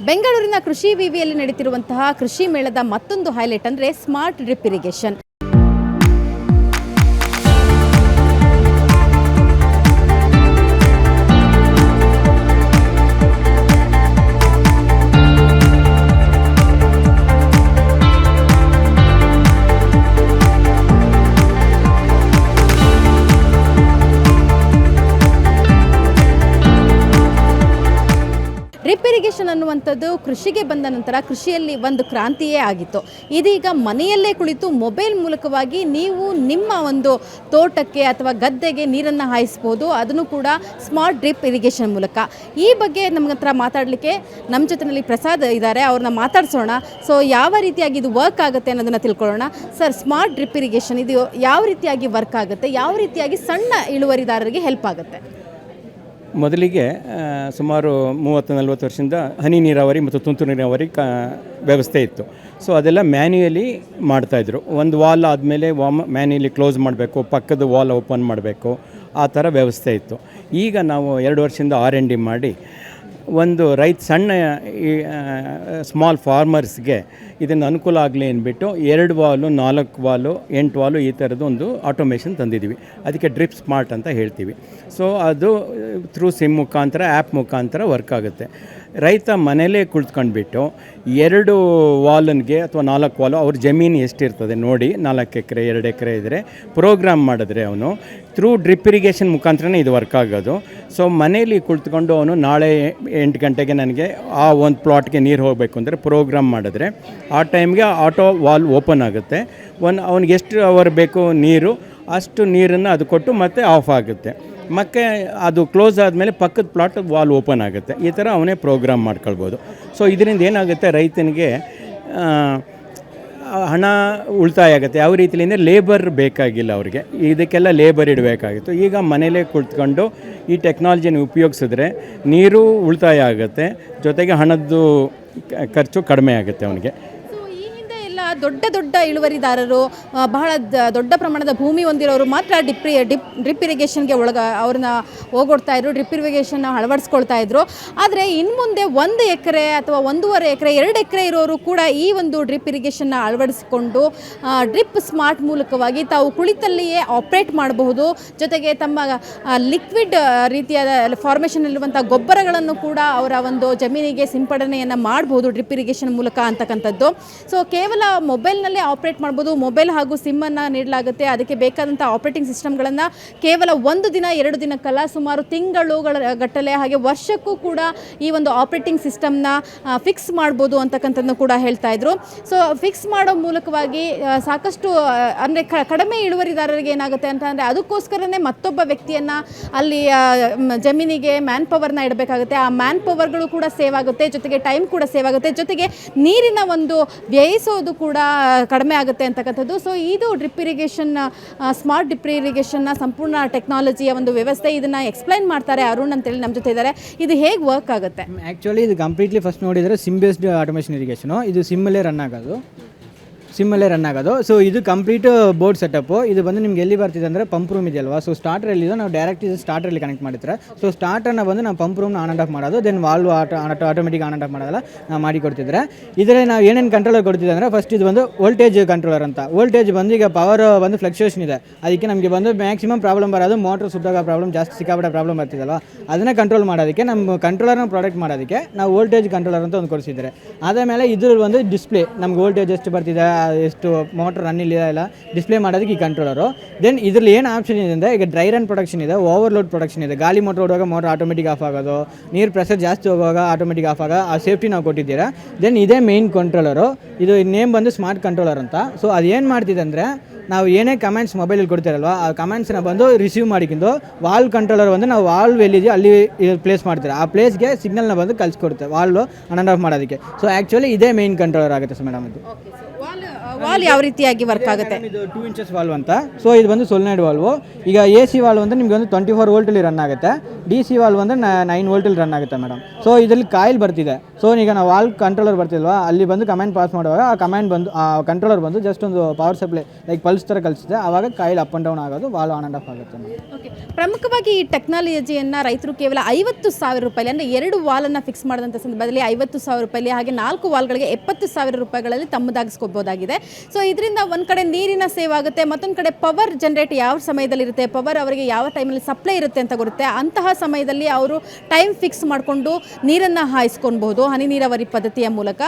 ಬೆಂಗಳೂರಿನ ಕೃಷಿ ವಿವಿಯಲ್ಲಿ ನಡೀತಿರುವಂತಹ ಕೃಷಿ ಮೇಳದ ಮತ್ತೊಂದು ಹೈಲೈಟ್ ಅಂದರೆ ಸ್ಮಾರ್ಟ್ ಡ್ರಿಪ್ ಇರಿಗೇಷನ್ ಇರಿಗೇಷನ್ ಅನ್ನುವಂಥದ್ದು ಕೃಷಿಗೆ ಬಂದ ನಂತರ ಕೃಷಿಯಲ್ಲಿ ಒಂದು ಕ್ರಾಂತಿಯೇ ಆಗಿತ್ತು. ಇದೀಗ ಮನೆಯಲ್ಲೇ ಕುಳಿತು ಮೊಬೈಲ್ ಮೂಲಕವಾಗಿ ನೀವು ನಿಮ್ಮ ಒಂದು ತೋಟಕ್ಕೆ ಅಥವಾ ಗದ್ದೆಗೆ ನೀರನ್ನು ಹಾಯಿಸ್ಬೋದು. ಅದನ್ನು ಕೂಡ ಸ್ಮಾರ್ಟ್ ಡ್ರಿಪ್ ಇರಿಗೇಷನ್ ಮೂಲಕ. ಈ ಬಗ್ಗೆ ನಮ್ಮ ಹತ್ರ ಮಾತಾಡಲಿಕ್ಕೆ ನಮ್ಮ ಜೊತೆಯಲ್ಲಿ ಪ್ರಸಾದ್ ಇದ್ದಾರೆ. ಅವ್ರನ್ನ ಮಾತಾಡ್ಸೋಣ. ಸೊ ಯಾವ ರೀತಿಯಾಗಿ ಇದು ವರ್ಕ್ ಆಗುತ್ತೆ ಅನ್ನೋದನ್ನು ತಿಳ್ಕೊಳ್ಳೋಣ. ಸರ್ ಸ್ಮಾರ್ಟ್ ಡ್ರಿಪ್ ಇರಿಗೇಷನ್ ಇದು ಯಾವ ರೀತಿಯಾಗಿ ವರ್ಕ್ ಆಗುತ್ತೆ? ಯಾವ ರೀತಿಯಾಗಿ ಸಣ್ಣ ಇಳುವರಿದಾರರಿಗೆ ಹೆಲ್ಪ್ ಆಗುತ್ತೆ? ಮೊದಲಿಗೆ ಸುಮಾರು ಮೂವತ್ತು ನಲ್ವತ್ತು ವರ್ಷದಿಂದ ಹನಿ ನೀರಾವರಿ ಮತ್ತು ತುಂತುರು ನೀರಾವರಿ ಕ, ವ್ಯವಸ್ಥೆ ಇತ್ತು. ಸೊ ಅದೆಲ್ಲ ಮ್ಯಾನ್ಯುಯಲಿ ಮಾಡ್ತಾಯಿದ್ರು ಒಂದು ವಾಲ್ ಆದಮೇಲೆ ವಾಮ್ ಮ್ಯಾನ್ಯುಯಲಿ ಕ್ಲೋಸ್ ಮಾಡಬೇಕು, ಪಕ್ಕದ ವಾಲ್ ಓಪನ್ ಮಾಡಬೇಕು, ಆ ಥರ ವ್ಯವಸ್ಥೆ ಇತ್ತು. ಈಗ ನಾವು ಎರಡು ವರ್ಷದಿಂದ ಆರ್ ಎನ್ ಡಿ ಮಾಡಿ ಒಂದು ರೈತ ಸಣ್ಣ, ಈ ಸ್ಮಾಲ್ ಫಾರ್ಮರ್ಸ್ಗೆ ಇದನ್ನು ಅನುಕೂಲ ಆಗಲಿ ಅಂದ್ಬಿಟ್ಟು ಎರಡು ವಾಲು, ನಾಲ್ಕು ವಾಲು, ಎಂಟು ವಾಲು ಈ ಥರದ್ದು ಒಂದು ಆಟೋಮೇಷನ್ ತಂದಿದ್ದೀವಿ. ಅದಕ್ಕೆ ಡ್ರಿಪ್ ಸ್ಮಾರ್ಟ್ ಅಂತ ಹೇಳ್ತೀವಿ. ಸೊ ಅದು ಥ್ರೂ ಸಿಮ್ ಮುಖಾಂತರ ಆ್ಯಪ್ ಮುಖಾಂತರ ವರ್ಕ್ ಆಗುತ್ತೆ. ರೈತ ಮನೇಲೇ ಕುಳಿತ್ಕೊಂಡ್ಬಿಟ್ಟು ಎರಡು ವಾಲನ್ಗೆ ಅಥವಾ ನಾಲ್ಕು ವಾಲು ಅವ್ರ ಜಮೀನು ಎಷ್ಟಿರ್ತದೆ ನೋಡಿ, ನಾಲ್ಕು ಎಕರೆ, ಎರಡು ಎಕರೆ ಇದ್ದರೆ ಪ್ರೋಗ್ರಾಮ್ ಮಾಡಿದ್ರೆ ಅವನು. ಥ್ರೂ ಡ್ರಿಪ್ ಇರಿಗೇಷನ್ ಮುಖಾಂತರನೇ ಇದು ವರ್ಕ್ ಆಗೋದು. ಸೊ ಮನೇಲಿ ಕುಳಿತುಕೊಂಡು ಅವನು ನಾಳೆ ಎಂಟು ಗಂಟೆಗೆ ನನಗೆ ಆ ಒಂದು ಪ್ಲಾಟ್ಗೆ ನೀರು ಹೋಗಬೇಕು ಅಂದರೆ ಪ್ರೋಗ್ರಾಮ್ ಮಾಡಿದ್ರೆ ಆ ಟೈಮ್ಗೆ ಆಟೋ ವಾಲ್ ಓಪನ್ ಆಗುತ್ತೆ. ಒನ್ ಅವ್ನಿಗೆ ಎಷ್ಟು ಅವರ್ ಬೇಕು ನೀರು, ಅಷ್ಟು ನೀರನ್ನು ಅದು ಕೊಟ್ಟು ಮತ್ತೆ ಆಫ್ ಆಗುತ್ತೆ. ಮತ್ತೆ ಅದು ಕ್ಲೋಸ್ ಆದಮೇಲೆ ಪಕ್ಕದ ಪ್ಲಾಟ್ ವಾಲ್ ಓಪನ್ ಆಗುತ್ತೆ. ಈ ಥರ ಅವನೇ ಪ್ರೋಗ್ರಾಮ್ ಮಾಡ್ಕೊಳ್ಬೋದು. ಸೊ ಇದರಿಂದ ಏನಾಗುತ್ತೆ? ರೈತನಿಗೆ ಹಣ ಉಳಿತಾಯ ಆಗುತ್ತೆ. ಯಾವ ರೀತಿಯಿಂದ ಲೇಬರ್ ಬೇಕಾಗಿಲ್ಲ ಅವರಿಗೆ. ಇದಕ್ಕೆಲ್ಲ ಲೇಬರ್ ಇಡಬೇಕಾಗಿತ್ತು. ಈಗ ಮನೇಲೇ ಕುಳಿತುಕೊಂಡು ಈ ಟೆಕ್ನಾಲಜಿನ ಉಪಯೋಗಿಸಿದ್ರೆ ನೀರು ಉಳಿತಾಯ ಆಗುತ್ತೆ. ಜೊತೆಗೆ ಹಣದ್ದು ಖರ್ಚು ಕಡಿಮೆ ಆಗುತ್ತೆ ಅವನಿಗೆ. ದೊಡ್ಡ ದೊಡ್ಡ ಇಳುವರಿದಾರರು ಬಹಳ ದೊಡ್ಡ ಪ್ರಮಾಣದ ಭೂಮಿ ಹೊಂದಿರೋರು ಮಾತ್ರ ಡಿಪ್ರಿ ಡಿಪ್ ಡ್ರಿಪ್ ಇರಿಗೇಷನ್ಗೆ ಒಳಗ ಅವ್ರನ್ನ ಹೋಗೊಡ್ತಾ ಇದ್ರು, ಡ್ರಿಪ್ ಇರಿಗೇಷನ್ ಅಳವಡಿಸ್ಕೊಳ್ತಾ ಇದ್ರು. ಆದರೆ ಇನ್ನು ಮುಂದೆ ಒಂದು ಎಕರೆ ಅಥವಾ ಒಂದೂವರೆ ಎಕರೆ, ಎರಡು ಎಕರೆ ಇರೋರು ಕೂಡ ಈ ಒಂದು ಡ್ರಿಪ್ ಇರಿಗೇಷನ್ನ ಅಳವಡಿಸಿಕೊಂಡು ಡ್ರಿಪ್ ಸ್ಮಾರ್ಟ್ ಮೂಲಕವಾಗಿ ತಾವು ಕುಳಿತಲ್ಲಿಯೇ ಆಪ್ರೇಟ್ ಮಾಡಬಹುದು. ಜೊತೆಗೆ ತಮ್ಮ ಲಿಕ್ವಿಡ್ ರೀತಿಯಾದ ಫಾರ್ಮೇಷನ್ ಇರುವಂಥ ಗೊಬ್ಬರಗಳನ್ನು ಕೂಡ ಅವರ ಒಂದು ಜಮೀನಿಗೆ ಸಿಂಪಡಣೆಯನ್ನು ಮಾಡಬಹುದು ಡ್ರಿಪ್ ಇರಿಗೇಷನ್ ಮೂಲಕ ಅಂತಕ್ಕಂಥದ್ದು. ಸೊ ಕೇವಲ ಮೊಬೈಲ್ನಲ್ಲೇ ಆಪ್ರೇಟ್ ಮಾಡ್ಬೋದು. ಮೊಬೈಲ್ ಹಾಗೂ ಸಿಮ್ಮನ್ನು ನೀಡಲಾಗುತ್ತೆ. ಅದಕ್ಕೆ ಬೇಕಾದಂಥ ಆಪ್ರೇಟಿಂಗ್ ಸಿಸ್ಟಮ್ಗಳನ್ನು ಕೇವಲ ಒಂದು ದಿನ, ಎರಡು ದಿನಕ್ಕಲ್ಲ, ಸುಮಾರು ತಿಂಗಳುಗಳ ಗಟ್ಟಲೆ ಹಾಗೆ ವರ್ಷಕ್ಕೂ ಕೂಡ ಈ ಒಂದು ಆಪ್ರೇಟಿಂಗ್ ಸಿಸ್ಟಮ್ನ ಫಿಕ್ಸ್ ಮಾಡ್ಬೋದು ಅಂತಕ್ಕಂಥದ್ದು ಕೂಡ ಹೇಳ್ತಾ ಇದ್ರು. ಸೊ ಫಿಕ್ಸ್ ಮಾಡೋ ಮೂಲಕವಾಗಿ ಸಾಕಷ್ಟು ಅಂದರೆ ಕಡಿಮೆ ಇಳುವರಿದಾರರಿಗೆ ಏನಾಗುತ್ತೆ ಅಂತ ಅಂದರೆ ಅದಕ್ಕೋಸ್ಕರನೇ ಮತ್ತೊಬ್ಬ ವ್ಯಕ್ತಿಯನ್ನು ಅಲ್ಲಿ ಜಮೀನಿಗೆ ಮ್ಯಾನ್ ಪವರ್ನ ಇಡಬೇಕಾಗುತ್ತೆ. ಆ ಮ್ಯಾನ್ ಪವರ್ಗಳು ಕೂಡ ಸೇವ್ ಆಗುತ್ತೆ. ಜೊತೆಗೆ ಟೈಮ್ ಕೂಡ ಸೇವ್ ಆಗುತ್ತೆ. ಜೊತೆಗೆ ನೀರಿನ ಒಂದು ವ್ಯಯಿಸೋದು ಕೂಡ ಕಡಿಮೆ ಆಗುತ್ತೆ ಅಂತಕ್ಕಂಥದ್ದು. ಸೊ ಇದು ಡ್ರಿಪ್ ಇರಿಗೇಷನ್ ಸ್ಮಾರ್ಟ್ ಡ್ರಿಪ್ ಇರಿಗೇಷನ್ನ ಸಂಪೂರ್ಣ ಟೆಕ್ನಾಲಜಿಯ ಒಂದು ವ್ಯವಸ್ಥೆ ಇದನ್ನು ಎಕ್ಸ್ಪ್ಲೈನ್ ಮಾಡ್ತಾರೆ ಅರುಣ್ ಅಂತೇಳಿ ನಮ್ಮ ಜೊತೆ ಇದ್ದಾರೆ. ಇದು ಹೇಗೆ ವರ್ಕ್ ಆಗುತ್ತೆ? ಆ್ಯಕ್ಚುಲಿ ಇದು ಕಂಪ್ಲೀಟ್ಲಿ ಫಸ್ಟ್ ನೋಡಿದರೆ ಸಿಮ್ ಬೇಸ್ಡ್ ಆಟೋಮೇಷನ್ ಇರಿಗೇಷನು ಇದು ಸಿಮ್ಮಲ್ಲೇ ರನ್ ಆಗೋದು. ಸಿಮ್ಮಲ್ಲೇ ರನ್ ಆಗೋದು. ಸೊ ಇದು ಕಂಪ್ಲೀಟ್ ಬೋರ್ಡ್ ಸೆಟಪ್ಪು ಇದು ಬಂದು ನಿಮ್ಗೆ ಎಲ್ಲಿ ಬರ್ತಿದೆ ಅಂದರೆ ಪಂಪ್ ರೂಮ್ ಇದೆಯಲ್ವಾ? ಸೊ ಸ್ಟಾರ್ಟರ್ ಎಲ್ಲಿದೆ ನಾವು ಡೈರೆಕ್ಟ್ ಇದು ಸ್ಟಾರ್ಟ್ರಲ್ಲಿ ಕನೆಕ್ಟ್ ಮಾಡಿರ್ತಾರೆ. ಸೊ ಸ್ಟಾರ್ಟರ್ನ ಬಂದು ನಾವು ಪಂಪ್ ರೂಮ್ನ ಆನ್ ಆ್ಯಂಡ್ ಆಫ್ ಮಾಡೋದು. Then valve auto automatic on and off ಮಾಡೋದಲ್ಲ ನಾವು ಮಾಡಿ ಕೊಡ್ತಿದ್ರೆ. ಇದರಲ್ಲಿ ನಾವು ಏನೇನು ಕಂಟ್ರೋಲರ್ ಕೊಡ್ತಿದ್ದೆ ಅಂದರೆ ಫಸ್ಟ್ ಇದು ಬಂದು ವೋಲ್ಟೇಜ್ ಕಂಟ್ರೋಲರ್ ಅಂತ. ವೋಲ್ಟೇಜ್ ಬಂದು ಈಗ ಪವರ್ ಬಂದು ಫ್ಲಕ್ಚುಯೇಷನ್ ಇದೆ. ಅದಕ್ಕೆ ನಮಗೆ ಬಂದು ಮ್ಯಾಕ್ಸಿಮಮ್ ಪ್ರಾಬ್ಲಮ್ ಬರೋದು ಮೋಟ್ರ್ ಸುಟ್ಟಾಗ ಪ್ರಾಬ್ಲಮ್ ಜಾಸ್ತಿ ಸಿಕ್ಕಾಪಟ್ಟೆ ಪ್ರಾಬ್ಲಮ್ ಬರ್ತಿದಲ್ವ? ಅದನ್ನ ಕಂಟ್ರೋಲ್ ಮಾಡೋದಕ್ಕೆ, ನಮ್ಮ ಕಂಟ್ರೋಲರ್ನ ಪ್ರಾಡಕ್ಟ್ ಮಾಡೋದಕ್ಕೆ ನಾವು ವೋಲ್ಟೇಜ್ ಕಂಟ್ರೋಲರ್ ಅಂತ ಒಂದು ಕೊಡಿಸಿದ್ದಾರೆ. ಆದಮೇಲೆ ಇದ್ರಲ್ಲಿ ಒಂದು ಡಿಸ್ಪ್ಲೇ ನಮ್ಗೆ ವೋಲ್ಟೇಜ್ ಎಷ್ಟು ಬರ್ತಿದೆ ಎಷ್ಟು ಮೋಟ್ರ್ ರನ್ ಇಲ್ಲ ಇಲ್ಲ ಡಿಸ್ಪ್ಲೇ ಮಾಡೋದಕ್ಕೆ ಈ ಕಂಟ್ರೋಲರು ದೆನ್ ಇದರಲ್ಲಿ ಏನು ಆಪ್ಷನ್ ಇದೆ ಅಂದರೆ ಈಗ ಡ್ರೈ ರನ್ ಪ್ರೊಡಕ್ಷನ್ ಇದೆ ಓವರ್ಲೋಡ್ ಪ್ರೊಡಕ್ಷನ್ ಇದೆ. ಗಾಳಿ ಮೋಟ್ರ್ ಓಡುವಾಗ ಮೋಟ್ರ್ ಆಟೋಮೆಟಿಕ್ ಆಫ್ ಆಗೋದು, ನೀರು ಪ್ರೆಷರ್ ಜಾಸ್ತಿ ಹೋಗುವಾಗ ಆಟೋಮೆಟಿಕ್ ಆಫ್ ಆಗ ಆ ಸೇಫ್ಟಿ ನಾವು ಕೊಟ್ಟಿದ್ದೀರಾ. ದೆನ್ ಇದೇ ಮೇನ್ ಕಂಟ್ರೋಲರು ಇದು ನೇಮ್ ಬಂದು ಸ್ಮಾರ್ಟ್ ಕಂಟ್ರೋಲರ್ ಅಂತ. ಸೊ ಅದು ಏನು ಮಾಡ್ತಿದೆ ಅಂದರೆ ನಾವು ಏನೇ ಕಮೆಂಟ್ಸ್ ಮೊಬೈಲಲ್ಲಿ ಕೊಡ್ತೀರಲ್ವ, ಆ ಕಮೆಂಟ್ಸ್ನ ಬಂದು ರಿಸೀವ್ ಮಾಡಿಕೊಂಡು ವಾಲ್ ಕಂಟ್ರೋಲರ್ ಬಂದು ನಾವು ವಾಲ್ವ್ ಎಲ್ಲಿದೆಯೋ ಅಲ್ಲಿ ಪ್ಲೇಸ್ ಮಾಡ್ತೀರಾ. ಆ ಪ್ಲೇಸ್ಗೆ ಸಿಗ್ನಲ್ನ ಬಂದು ಕಳಿಸ್ಕೊಡುತ್ತೆ ವಾಲ್ವ್ ಆನ್ ಆ್ಯಂಡ್ ಆಫ್ ಮಾಡೋದಕ್ಕೆ. ಸೊ ಆ್ಯಕ್ಚುಲಿ ಇದೇ ಮೇನ್ ಕಂಟ್ರೋಲರ್ ಆಗುತ್ತೆ ಸರ್ ಮೇಡಮ್ ಇದು ವಾಲ್ ಯಾವ ರೀತಿಯಾಗಿ ವರ್ಕ್ ಆಗುತ್ತೆ? ಇದು ಟೂ ಇಂಚಸ್ ವಾಲ್ವ್ ಅಂತ. ಸೊ ಇದು ಬಂದು ಸೊಲ್ನೈಡ್ ವಾಲ್ವ್. ಈಗ ಎ ಸಿ ವಾಲ್ವ್ ಅಂದರೆ ನಿಮಗೆ ಒಂದು ಟ್ವೆಂಟಿ ಫೋರ್ ವೋಲ್ಟಲ್ಲಿ ರನ್ ಆಗುತ್ತೆ. ಡಿ ಸಿ ವಾಲ್ವ್ ಅಂದರೆ ನೈನ್ ವೋಲ್ಟಲ್ಲಿ ರನ್ ಆಗುತ್ತೆ ಮೇಡಮ್ ಸೊ ಇದರಲ್ಲಿ ಕಾಯಿಲ್ ಬರ್ತಿದೆ. ಸೊ ಈಗ ನಾವು ವಾಲ್ ಕಂಟ್ರೋಲರ್ ಬರ್ತಿಲ್ವಾ ಅಲ್ಲಿ ಬಂದು ಕಮ್ಯಾಂಡ್ ಪಾಸ್ ಮಾಡುವಾಗ ಆ ಕಮ್ಯಾಂಡ್ ಬಂದು ಆ ಕಂಟ್ರೋಲರ್ ಬಂದು ಜಸ್ಟ್ ಒಂದು ಪವರ್ ಸಪ್ಲೈ ಲೈಕ್ ಪಲ್ಸ್ ಥರ ಕಲಿಸಿದೆ ಆವಾಗ ಕಾಯಿಲ್ ಅಪ್ ಆ್ಯಂಡ್ ಡೌನ್ ಆಗೋದು ವಾಲ್ ಆನ್ ಆ್ಯಂಡ್ ಆಫ್ ಆಗುತ್ತೆ ಓಕೆ ಪ್ರಮುಖವಾಗಿ ಈ ಟೆಕ್ನಾಲಜಿಯನ್ನು ರೈತರು ಕೇವಲ ಐವತ್ತು ಸಾವಿರ ರೂಪಾಯಿ ಅಂದರೆ ಎರಡು ವಾಲನ್ನು ಫಿಕ್ಸ್ ಮಾಡಿದಂಥ ಸಂದರ್ಭದಲ್ಲಿ ಐವತ್ತು ಸಾವಿರ ರೂಪಾಯಿ ಹಾಗೆ ನಾಲ್ಕು ವಾಲ್ಗಳಿಗೆ ಎಪ್ಪತ್ತು ಸಾವಿರ ರೂಪಾಯಿಗಳಲ್ಲಿ ತಮ್ಮದಾಗಿಸ್ಕೋಬೋದಾಗಿದೆ. ಸೊ ಇದರಿಂದ ಒಂದು ಕಡೆ ನೀರಿನ ಸೇವ್ ಆಗುತ್ತೆ, ಮತ್ತೊಂದು ಕಡೆ ಪವರ್ ಜನರೇಟ್ ಯಾವ ಸಮಯದಲ್ಲಿ ಇರುತ್ತೆ ಪವರ್ ಅವರಿಗೆ ಯಾವ ಟೈಮಲ್ಲಿ ಸಪ್ಲೈ ಇರುತ್ತೆ ಅಂತ ಗೊತ್ತೆ, ಅಂತಹ ಸಮಯದಲ್ಲಿ ಅವರು ಟೈಮ್ ಫಿಕ್ಸ್ ಮಾಡಿಕೊಂಡು ನೀರನ್ನು ಹಾಯಿಸ್ಕೊಳ್ಬಹುದು, ಹನಿ ನೀರಾವರಿ ಪದ್ಧತಿಯ ಮೂಲಕ.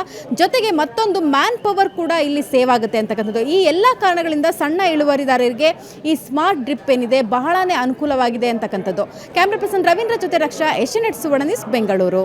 ಜೊತೆಗೆ ಮತ್ತೊಂದು ಮ್ಯಾನ್ ಪವರ್ ಕೂಡ ಇಲ್ಲಿ ಸೇವ್ ಆಗುತ್ತೆ ಅಂತಕ್ಕಂಥದ್ದು. ಈ ಎಲ್ಲ ಕಾರಣಗಳಿಂದ ಸಣ್ಣ ಇಳುವರಿದಾರರಿಗೆ ಈ ಸ್ಮಾರ್ಟ್ ಡ್ರಿಪ್ ಏನಿದೆ ಬಹಳನೇ ಅನುಕೂಲವಾಗಿದೆ ಅಂತಕ್ಕಂಥದ್ದು. ಕ್ಯಾಮ್ರಾ ಪರ್ಸನ್ ರವೀಂದ್ರ ಜೊತೆ Raksha Asianet Suvarna news, Bengaluru.